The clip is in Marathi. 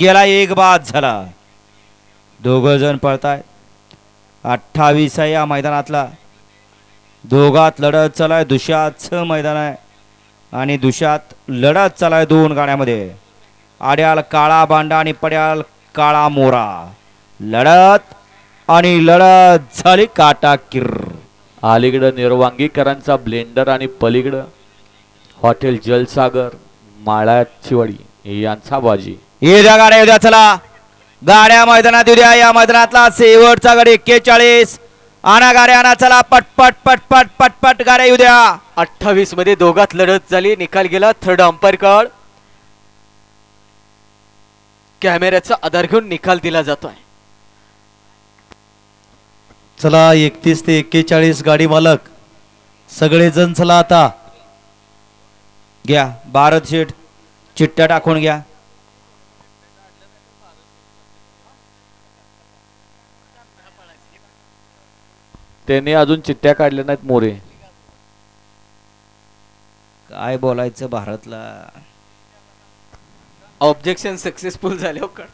गेला एक बाद झाला. दोघं जण पळताय. अठ्ठावीस आहे या मैदानातला. दोघात लढत चालाय दुशाचं मैदान आहे. आणि दुशात लढत चालाय दोन गाड्यामध्ये आड्याल काळा बांडा आणि पड्याल काळा मोरा. लढत आणि लढत झाली काटा किर अलीकडं निर्वांगीकरांचा ब्लेंडर आणि पलीकडं हॉटेल जलसागर माळ्याचीवाडी यांचा बाजी. येत्या गाड्या उद्या चला. गाड्या मैदानात उद्या या मैदानातला शेवटचा गाडी एक्केचाळीस. आणा गाड्या आणा चला. पटपट पटपट पटपट गाड्या उद्या अठ्ठावीसमध्ये दोघात लढत झाली. निकाल गेला थर्ड अंपायर कार्ड कॅमेऱ्याचा आधार घेऊन निकाल दिला जातोय. चला एकतीस ते एक्केचाळीस गाडी मालक. सगळेजण चला आता. घ्या भारत शेठ. चिट्ट्या टाकून घ्या. त्यांनी अजून चिठ्ठ्या काढल्या नाहीत मोरे. काय बोलायचं भारतला? ऑब्जेक्शन सक्सेसफुल झाले हो का